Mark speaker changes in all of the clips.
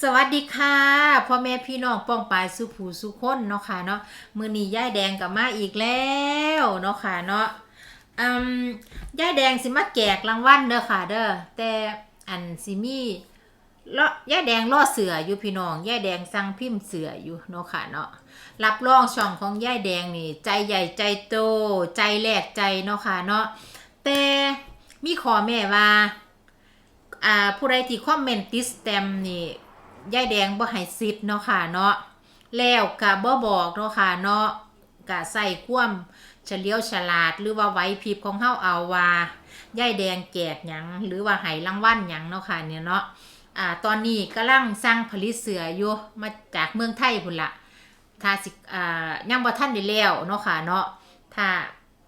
Speaker 1: สวัสดีค่ะพ่อแม่พี่น้องป้องปายสุผูสุคนเนาะค่ะเนาะมือนี้ย่ายแดงกลับมาอีกแล้วเนาะค่ะเนาะอืมย่ายแดงสิมาแจกรางวัลเด้อค่ะ เด้อแต่อันสิมีเลาะย่ายแดงล่อเสืออยู่พี่น้องย่ายแดงสั่งพิมพ์เสืออยู่เนาะค่ะเนาะรับรองช่องของย่ายแดงนี่ ใจใหญ่ใจโต ใจแหลกใจเนาะค่ะเนาะแต่มีขอแม่ว่าอ่าผู้ใดที่คอมเมนต์ติสแตมนี่ ยายแดงบ่ให้สิทธ์เนาะค่ะเนาะแล้วก็บ่บอกเนาะค่ะเนาะก็ใส่ความเฉลียวฉลาดหรือว่าไหวพริบของเฮาเอาว่ายายแดงแจกหยังหรือว่าให้รางวัลหยังเนาะค่ะเนี่ยเนาะอ่าตอนนี้กำลังสร้างผลิตเสืออยู่มาจากเมืองไทยพุ่นละถ้าสิอ่ายังบ่ทันได้แล้วเนาะค่ะเนาะถ้า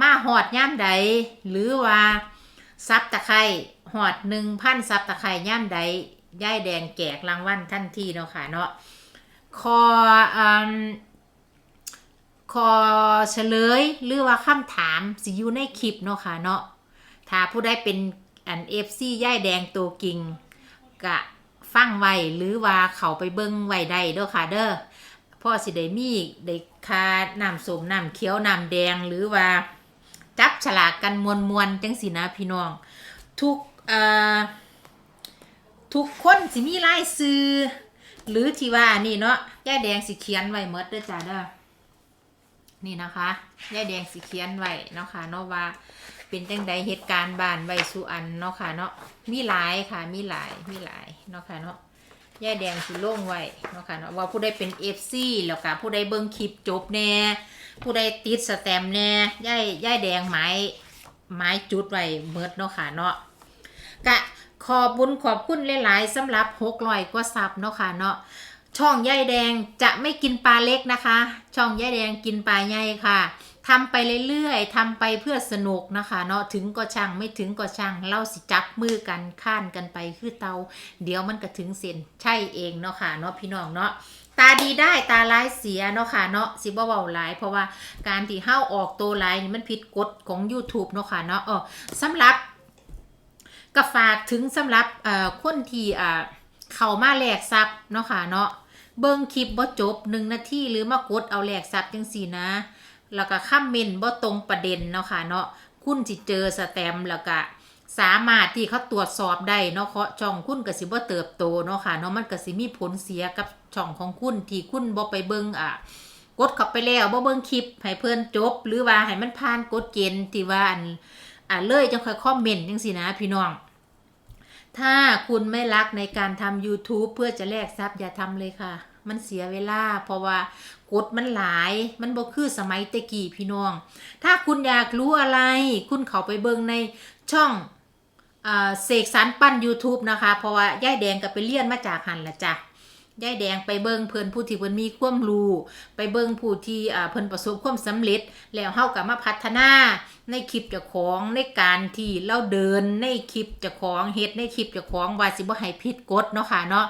Speaker 1: มาฮอดย่ามใด หรือว่าซับตะไคร่หอดหนึ่งพันซับตะไคร่ย่ามใด ย่ายแดงแจกรางวัลทันทีเนาะค่ะเนาะคออืมคอเฉลยหรือว่าคำถามสิอยู่ในคลิปเนาะค่ะเนาะถ้าผู้ใดเป็นอันเอฟซีย่ายแดงตัวกิงกะฟังไว้หรือว่าเขาไปเบิ้งไว้ได้เด้อค่ะเด้อพ่อสิได้มีได้คาน้ำสมน้ำเขียวน้ำแดงหรือว่าจับฉลากกันมวนมวนจังสินะพี่น้อง ทุกอ่อ ทุกคนสิมีลายซื้อ หรือที่ว่านี่เนาะย่ายแดงสิเขียนไว้หมดเด้อจ้าเด้อนี่นะคะย่ายแดงสิเขียนไว้เนาะค่ะเนาะว่าเป็นจังใดเหตุการณ์บานไว้สุอันเนาะค่ะเนาะมีหลายค่ะมีหลายมีหลายเนาะค่ะเนาะย่ายแดงสิลงไว้เนาะค่ะเนาะว่าผู้ใดเป็น FC แล้วก็ผู้ใดเบิ่งคลิปจบแน่ผู้ใดติดสแตมแน่ย่ายย่ายแดงไม้ไม้จุดไว้เมิดเนาะค่ะเนาะกะ ขอบบุญขอบคุณหลายๆสำหรับหกร้อยกว่าซับเนาะค่ะเนาะช่องย่ายแดงจะไม่กินปลาเล็กนะคะ ช่องย่ายแดงกินปลาใหญ่ค่ะทำไปเรื่อยๆทำไปเพื่อสนุกนะคะ เนาะถึงก็ช่างไม่ถึงก็ช่างเราสิจับมือกันข้านกันไปคือเตา เดี๋ยวมันก็ถึงเส้นใช่เองเนาะค่ะเนาะพี่น้องเนาะตาดีได้ตาร้ายเสียเนาะค่ะเนาะสิบ่เว้าหลาย เพราะว่าการที่เฮาออกตัวหลายนี่มันผิดกฎของ YouTube เนาะค่ะเนาะอ๋อสำหรับ ก็ฝากถึงสำหรับเอ่อคนที่เข้ามาแลกทรัพย์เนาะค่ะเนาะเบิ่งคลิปบ่จบ1นาทีหรือมากดเอาแลกทรัพย์จังซี่นะ แล้วก็คอมเมนบ่ตรงประเด็นเนาะค่ะเนาะคุณสิเจอสแตมแล้วก็สามารถที่เขาตรวจสอบได้เนาะเพราะช่องคุณก็สิบ่เติบโตเนาะค่ะเนาะมันก็สิมีผลเสียกับช่องของคุณที่คุณบ่ไปเบิ่งอะกดเข้าไปแล้วบ่เบิ่งคลิปให้เพิ่อนจบ หรือว่าให้มันผ่านกฎเกณฑ์ที่ว่าอัน อ่าเลยจังค่อยคอมเมนต์จังซี่นะพี่น้อง ถ้าคุณไม่รักในการทำ YouTube เพื่อจะแลกทรัพย์อย่าทำเลยค่ะ มันเสียเวลา เพราะว่ากฎมันหลาย มันบ่คือสมัยตะกี้พี่น้อง ถ้าคุณอยากรู้อะไร คุณเข้าไปเบิ่งในช่องอเสกสรรปั้น YouTube นะคะ เพราะว่าย่ายแดงก็ไปเรียนมาจากหันละจ้ะ ยายแดงไปเบิ่งเพิ่นผู้ที่เพิ่นมีความรู้ไปเบิ่งผู้ที่อ่าเพิ่นประสบความสำเร็จ แล้วเฮาก็มาพัฒนาในคลิปเจ้าของในการที่เราเดินในคลิปเจ้าของเฮ็ดในคลิปเจ้าของว่าสิบ่ให้ผิดกฎเนาะค่ะเนาะ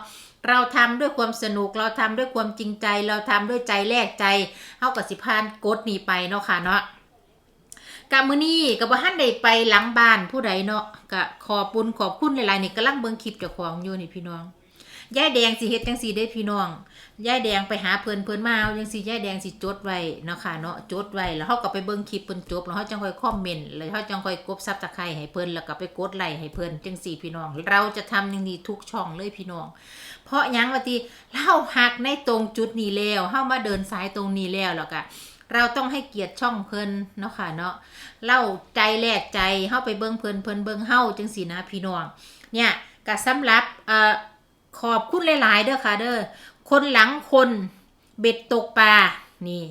Speaker 1: เราทำด้วยความสนุกเราทำด้วยความจริงใจ เราทำด้วยใจแลกใจเฮาก็สิผ่านกฎนี้ไปเนาะค่ะเนาะกะมื้อนี้ก็บ่ทันได้ไปหลังบ้านผู้ใดเนาะก็ขอบคุญขอบคุณหลายๆนี่กำลังเบิ่งคลิปเจ้าของอยู่นี่พี่น้อง ยายแดงสิเฮ็ดจังซี่ได้พี่น้องยายแดงไปหาเพิ่นเพิ่นมาเอาจังซี่ยายแดงสิจดไว้เนาะค่ะเนาะจดไว้แล้วเฮาก็ไปเบิ่งคลิปเพิ่นจบแล้วเฮาจังค่อยคอมเมนต์แล้วเฮาจังค่อยกดซับตะไคร้ให้เพิ่นแล้วก็ไปกดไลค์ให้เพิ่นจังซี่พี่น้อง เราจะทำอย่างนี้ทุกช่องเลยพี่น้อง เพราะหยังว่าติเราหักในตรงจุดนี้แล้วเฮามาเดินสายตรงนี้แล้วแล้วก็เราต้องให้เกียรติช่องเพิ่นเนาะค่ะเนาะเล่าใจแลกใจเฮาไปเบิ่งเพิ่นเพิ่นเบิ่งเฮาจังสีนะพี่น้องเนี่ยก็สำหรับเอ่อ ขอบคุณหลาย ๆ เด้อค่ะเด้อคนหลังคนเบ็ดตกปลานี่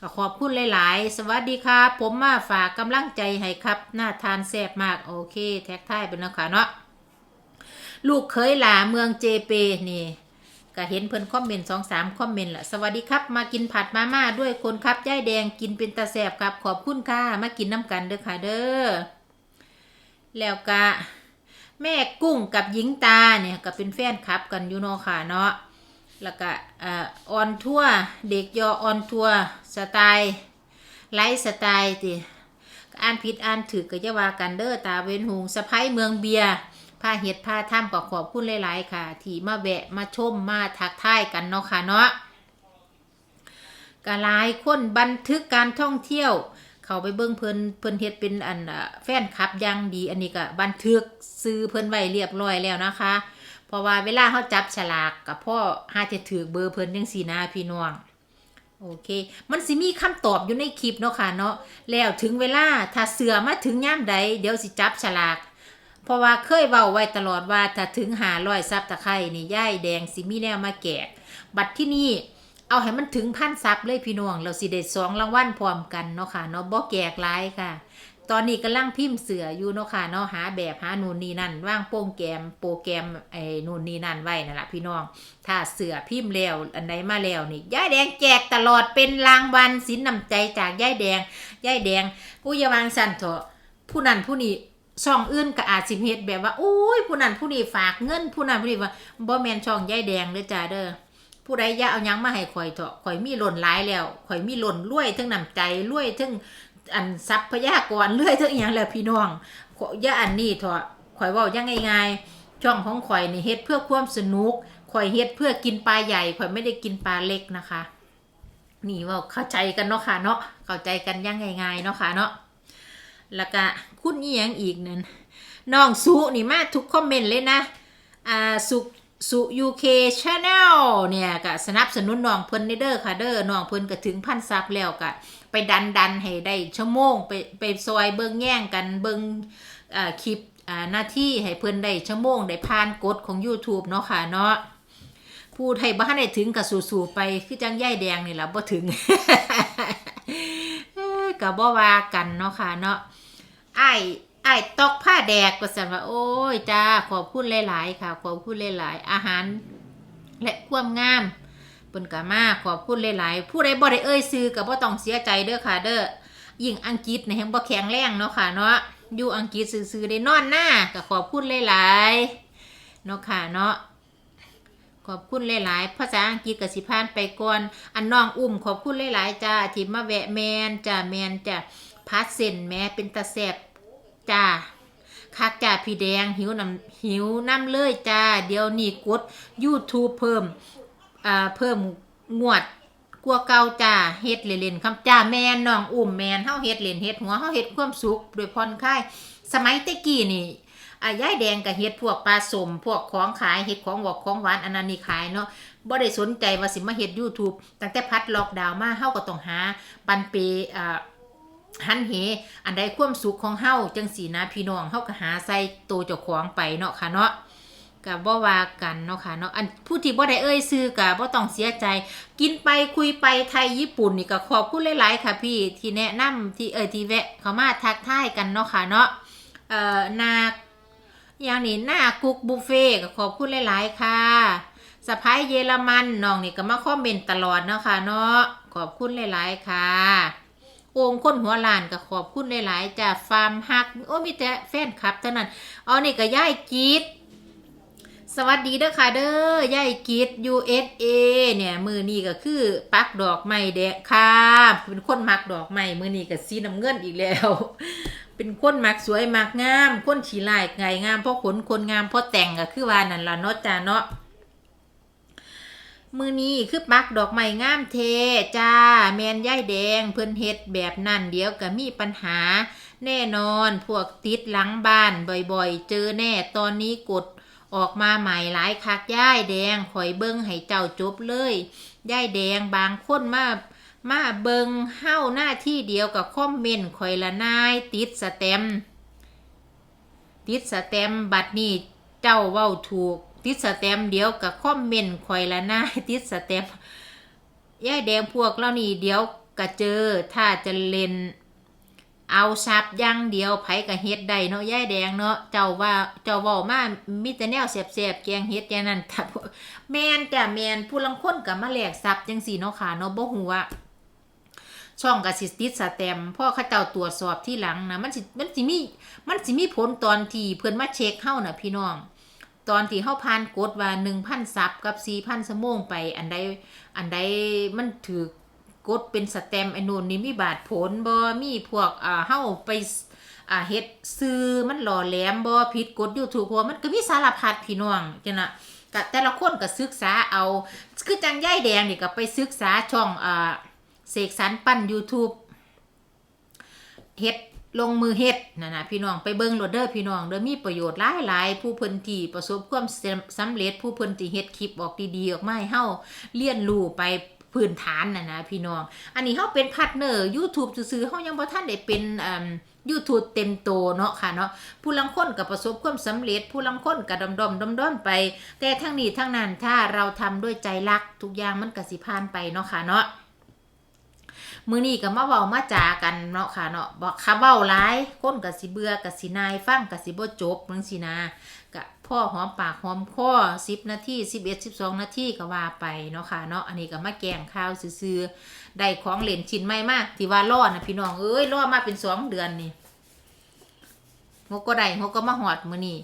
Speaker 1: ก็ขอบคุณหลาย ๆ สวัสดีครับ ผมมาฝากกำลังใจให้ครับน่าทานแซ่บมาก โอเค แท็กทายเป็นนะคะเนาะลูกเคยหลาเมืองเจเปนี่ก็เห็นเพิ่นคอมเมนต์สองสามคอมเมนต์ละสวัสดีครับ มากินผัดมาม่าด้วยคนครับย่ายแดงกินเป็นตาแสบครับ ขอบคุณค่ะ มากินน้ำกันเด้อค่ะเด้อแล้วก็ แม่กุ้งกับหญิงตาเนี่ยก็เป็นแฟนคลับกันอยู่เนาะค่ะเนาะแล้วก็อ่อนทัวเด็กยอออนทัวสไตล์ไลฟ์สไตล์ติอ่านผิดอ่านถือก็จะว่ากันเด้อตาเวนหงสะพ้ายเมืองเบียร์พาเฮ็ดพาทำก็ขอบคุณหลาย ๆ ค่ะ ที่มาแวะมาชมมาทักทายกันเนาะค่ะเนาะก็หลายคนบันทึกการท่องเที่ยว เขาไปเบิ่งเพิ่นเพิ่นเฮ็ดเป็นอันแฟนคลับอย่างดี อันนี้ก็บันทึกซื้อเพิ่นไว้เรียบร้อยแล้วนะคะ เพราะว่าเวลาเขาจับฉลากกับพ่อหาจะถือเบอร์เพิ่นจังซี่นะพี่น้องโอเค มันสิมีคำตอบอยู่ในคลิปเนาะค่ะเนาะ แล้วถึงเวลาถ้าเสือมาถึงย่ามใด เดี๋ยวสิจับฉลาก เพราะว่าเคยเว้าไว้ตลอดว่าถ้าถึงหาร้อยซับตะไคร่นี่ย่ายแดงสิมีแนวมาแกกบัตรที่นี่ เอาให้มันถึงพันซับเลยพี่น้อง เราสิได้สองรางวัลพร้อมกันเนาะค่ะเนาะบ่แกกลายค่ะ ตอนนี้กำลังพิมพ์เสืออยู่เนาะค่ะเนาะหาแบบหานูนนี่นั่นว่างโป้งแกมโปรแกรมไอ้นูนนี่นั่นไว้นั่นแหละพี่น้อง ถ้าเสือพิมพ์แล้วอันไหนมาแล้วนี่ยายแดงแจกตลอดเป็นรางวัลสินนำใจจากยายแดงยายแดงกูอย่าวางสั่นเถอะผู้นั้นผู้นี้ช่องอื่นก็อาจสิเฮ็ดแบบว่าโอ้ยผู้นั้นผู้นี้ฝากเงินผู้นั้นผู้นี้ว่าบ่แม่นช่องยายแดงเด้อจ้าเด้อ ผู้ใดอย่าเอายังมาให้ข่อยเถอะข่อยมีหล่นหลายแล้วข่อยมีหล่นรวยทั้งนำใจรวยทั้งอันทรัพยากรรวยทั้งอหยังแล้วพี่น้องอย่าอันนี้เถอะข่อยว้ายังง่ายๆช่องของข่อยนี่เฮ็ดเพื่อความสนุกข่อยเฮ็ดเพื่อกินปลาใหญ่ข่อยไม่ได้กินปลาเล็กนะคะ นี่ว่าเข้าใจกันเนาะค่ะเนาะเข้าใจกันยังง่ายๆเนาะค่ะเนาะแล้วก็คุณอีหยังอีกนั่นน้องสุนี่มาทุกคอมเมนต์เลยนะอ่าสุ สุยูเคชาแนลเนี่ยก็สนับสนุนน้องเพิ่นในเด้อค่ะเด้อน้องเพิ่นก็ถึงพันซับแล้วก็ไปดันดันให้ได้ชั่วโมง ไปไปซอยเบิ่งแย่งกันเบิ่งอ่าคลิปหน้าที่ให้เพิ่นได้ชั่วโมง ได้ผ่านกฎของ YouTube เนาะค่ะเนาะพูดให้บ้านได้ถึงกับสู่ๆไปคือจังย่ายแดงนี่แหละบ่ถึงกับบ่ว่ากันเนาะค่ะเนาะไอ้ ไอ้ตอกผ้าแดกก็สันว่า โอ้ยจ้าขอบคุณหลาย ๆ ค่ะ ขอบคุณหลาย ๆ อาหาร และความงามเปิ้นก็มาขอบคุณหลาย ๆ ผู้ใดบ่ได้เอ่ยซื้อก็บ่ต้องเสียใจเด้อค่ะ เด้อยิ่งอังกฤษในี่งบ่แข็งแรงเนาะค่ะ เนาะอยู่อังกฤษซื่อๆได้นอนหน้าก็ขอบคุณหลายๆเนาะค่ะเนาะขอบคุณหลายๆภาษาอังกฤษกับสิพานไปก่อน อันน้องอุ้มขอบคุณหลายๆจ้าที่มาแวะแมนจ้าแมนจ้าพัดเส้นแม่เป็นตาแสบ จ้าคักจ้าพี่แดงหิวน้ำหิวน้ำเลยจ้า เดี๋ยวนี้กด YouTube เพิ่มอ่าเพิ่มงวดกลัวเก่าจ้าเฮ็ดเล่นๆคำจ้าแมนน้องอุ้มแมนเฮาเฮ็ดเล่นเฮ็ดหัวเฮาเฮ็ดความสุขโดยผ่อนคลายสมัยตะกี้นี่อะยายแดงกับเฮ็ดพวกปลาสมพวกของขายเฮ็ดของหวอกของหวานอันนั้นนี่ขายเนาะบ่ได้สนใจว่าสิมาเฮ็ด YouTube ตั้งแต่พัดล็อกดาวน์มาเฮาก็ต้องหาปันเปอ่า หันเห อันใดความสุขของเฮาจังสีนะพี่น้องเฮาก็หาใส่ตัวเจ้าของไปเนาะค่ะเนาะก็บ่ว่ากันเนาะค่ะเนาะอันผู้ที่บ่ได้เอ่ยชื่อก็บ่ต้องเสียใจ กินไปคุยไปไทยญี่ปุ่นนี่ก็ขอบคุณหลาย ๆ ค่ะพี่ที่แนะนำที่เอ่ยที่แวะเข้ามาทักทายกันเนาะค่ะเนาะเอ่อนาอย่างนี้หน้ากุกบุฟเฟ่ก็ขอบคุณหลาย ๆ ค่ะสะพ้ายเยอรมันน้องนี่ก็มาคอมเมนต์ตลอดเนาะค่ะเนาะขอบคุณหลาย ๆ ค่ะ โองคนหัวลานก็ขอบคุณหลายๆจากฟาร์มฮัก โอ้มีแต่แฟนคลับเท่านั้น เอานี่ก็ย่ายกีดสวัสดีเด้อค่ะเด้อย่ายกีด USA เนี่ย มือนี่ก็คือปักดอกไม้แดงค่ะเป็นคนมักดอกไม้มือนี่ก็สีน้ำเงินอีกแล้ว เป็นคนมักสวยมักงามคนฉีลายไงงามเพราะขนคนงามเพราะแต่งก็คือว่านั่นล่ะเนาะจ้าเนาะ มือนี้คือปักดอกไม้งามเทจ้า แมนย่ายแดง เพิ่นเฮ็ดแบบนั่นเดี๋ยวก็มีปัญหา แน่นอนพวกติดหลังบ้านบ่อยๆ เจอแน่ตอนนี้กดออกมาใหม่หลายคักย่ายแดงข่อยเบิ้งให้เจ้าจบเลยย่ายแดงบางคนมามาเบิงเฮ้าหน้าที่เดียวกับคอมเมนต์ข่อยละนายติดสแตมติดสแตมบัดนี้เจ้าเว้าถูก ติดสแตมเดียวกับคอมเมนต์ข่อยละหน้าติดสแตมย่ายแดงพวกเรานี่เดี๋ยวก็เจอถ้าจะเล่นเอาซับย่างเดียวไผกับเฮ็ดได้เนาะย่ายแดงเนาะเจ้าว่าเจ้าว้ามามีแต่แนวแสบๆแกงเฮ็ดอย่นั้นแต่แมนแต่แมนผู้ลังคนก็มาแลกซับจังซี่เนาะค่ะเนาะบ่ฮู้ว่าช่องกับสิติดสแตมพ่อเขาเจ้าตรวจสอบที่หลังนะมันสิมันสิมีมันสิมีผลตอนที่เพิ่นมาเช็คเฮาน่ะพี่น้อง ตอนที่เฮาผ่านกฎว่า1,000ซับกับ4,000ชั่วโมงไป อันใดอันใดมันถือกฎเป็นสแตมไอ้นู่นนี่มีบาดผลบ่มีพวกอ่าเฮาไปอ่าเฮ็ดซื้อมันหล่อแหลมบ่ผิดกฎ YouTube เพราะว่ามันก็มีสารพัดพี่น้องจังนะก็แต่ละคนก็ศึกษาเอา คือจังย่ายแดงนี่ก็ไปศึกษาช่องอ่าเสกสรรปั้น YouTube เฮ็ด ลงมือเฮ็ดนะนะพี่น้องไปเบิ่งโหลดเด้อพี่น้องเด้อมีประโยชน์หลายหลายๆผู้เพิ่นที่ประสบความสำเร็จผู้เพิ่นที่เฮ็ดคลิปออกดีๆออกมาให้เฮาเรียนรู้ไปพื้นฐานนะนะพี่น้อง อันนี้เฮาเป็นพาร์ทเนอร์ YouTube ซื่อเฮายังบ่ทันได้เป็นอ่า YouTube เต็มโตเนาะค่ะเนาะผู้ลังคนก็ประสบความสำเร็จ ผู้ลังคนก็ดำดๆดำๆไป แต่ทั้งนี้ทั้งนั้นถ้าเราทำด้วยใจรักทุกอย่างมันก็สิผ่านไปเนาะค่ะเนาะ มือนี้ก็มาเว้ามาจากันเนาะค่ะเนาะบอกคาเว้าหลายคนก็สิเบื่อก็สินายฟังก็สิบ่จบจังซี่นะก็พ่อหอมปากหอมคอ10 นาที11 12 นาทีก็ว่าไปเนาะค่ะเนาะอันนี้ก็มาแกงข่าวซื่อๆได้ของเล่นชิ้นใหม่มาที่ว่าล่อนะพี่น้องเอ้ยล่อมาเป็น 2 เดือนนี่งกก็ได้งกก็มาหอดมือนี้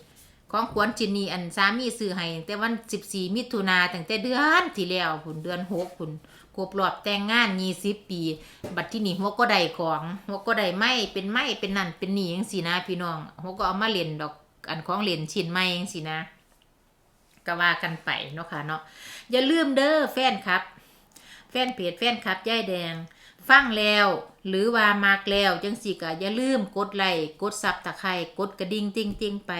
Speaker 1: ของขวัญชิ้นนี้อันสามีซื้อให้แต่วัน14มิถุนาตั้งแต่เดือนที่แล้วพุ่นเดือน6พุ่น ครบรอบแต่งงานยี่สิบปี บัดที่นี่หัวก็ได้ของหัวก็ได้ไม้เป็นไม้เป็นนั่นเป็นนี่ยังสินะพี่น้องหัวก็เอามาเล่นดอกอันของเล่นชิ้นไม้ยังสินะก็ว่ากันไปเนาะค่ะเนาะอย่าลืมเด้อแฟนครับ แฟนเพจแฟนครับย่ายแดง ฟังแล้ว หรือว่ามากแล้วจังสิก็อย่าลืมกดไลค์กดซับตะไคร่กดกระดิ่งติ้งติ้งไป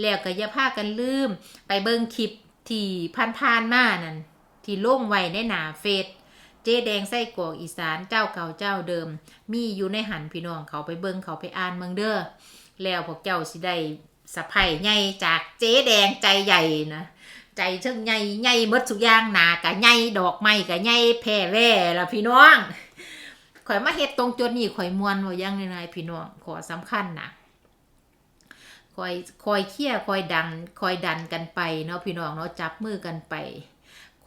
Speaker 1: แล้วก็อย่าพากันลืม ไปเบิ่งคลิปที่ผ่านๆมานั่นที่ลงไว้ในหน้าเฟซ เจ๊แดงไส้กรอกอีสานเจ้าเก่าเจ้าเดิม มีอยู่ในหันพี่น้องเขาไปเบิ่งเขาไปอ่านเมืองเด้อแล้วพวกเจ้าสิได้สะไผ่ใหญ่จากเจ๊แดงใจใหญ่นะใจเชิงใหญ่ใหญ่เมดสุกอย่างหนากะใหญ่ดอกไม้กะใหญ่แผ่แว่ละพี่น้องข่อยมาเฮ็ดตรงจุดนี้ข่อยมวนว่ายังไงพี่น้องขอสำคัญนะคอยคอยเคี่ยคอยดันคอยดันกันไปเนาะพี่น้องเนาะจับมือกันไป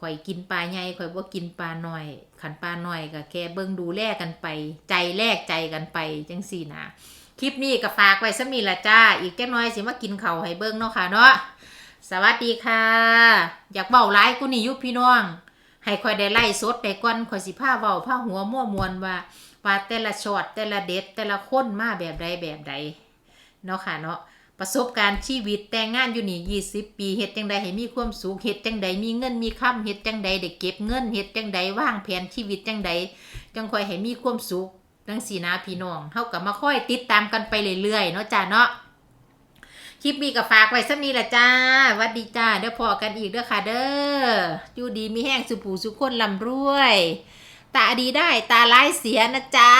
Speaker 1: ข่อยกินปลาใหญ่ข่อยบ่กินปลาหน่อย ขันปลาหน่อยก็แค่เบิ่งดูแลกันไป ใจแลกใจกันไปจังสี่นะคลิปนี้ก็ฝากไว้สมีละจ้า อีกแค่น้อยสิมากินเข้าให้เบิ่งเนาะค่ะเนาะสวัสดีค่ะ อยากเบาหลายกูนี่ยุพี่น้อง ให้ข่อยได้ไล่สดได้ก่อนข่อยสิพาเว้าพาหัวมั่วมวนว่าว่าแต่ละช็อตแต่ละเด็ดแต่ละคนมาแบบใดแบบใดเนาะค่ะเนาะ ประสบการณ์ชีวิตแต่งงานอยู่นี่20 ปีเฮ็ดจังใดให้มีความสุขเฮ็ดจังใดมีเงินมีค่ำเฮ็ดจังใดได้เก็บเงินเฮ็ดจังใดวางแผนชีวิตจังใดจังค่อยให้มีความสุขจังสีนะพี่น้องเฮาก็มาค่อยติดตามกันไปเรื่อยๆเนาะจ้าเนาะคลิปนี้ก็ฝากไว้สักนี้ละจ้าหวัดดีจ้าเดี๋ยวพอกันอีกเด้อค่ะเด้ออยู่ดีมีแห้งสุผูสุขคนลำรวย ตาดีได้ตาร้ายเสียนะจ้า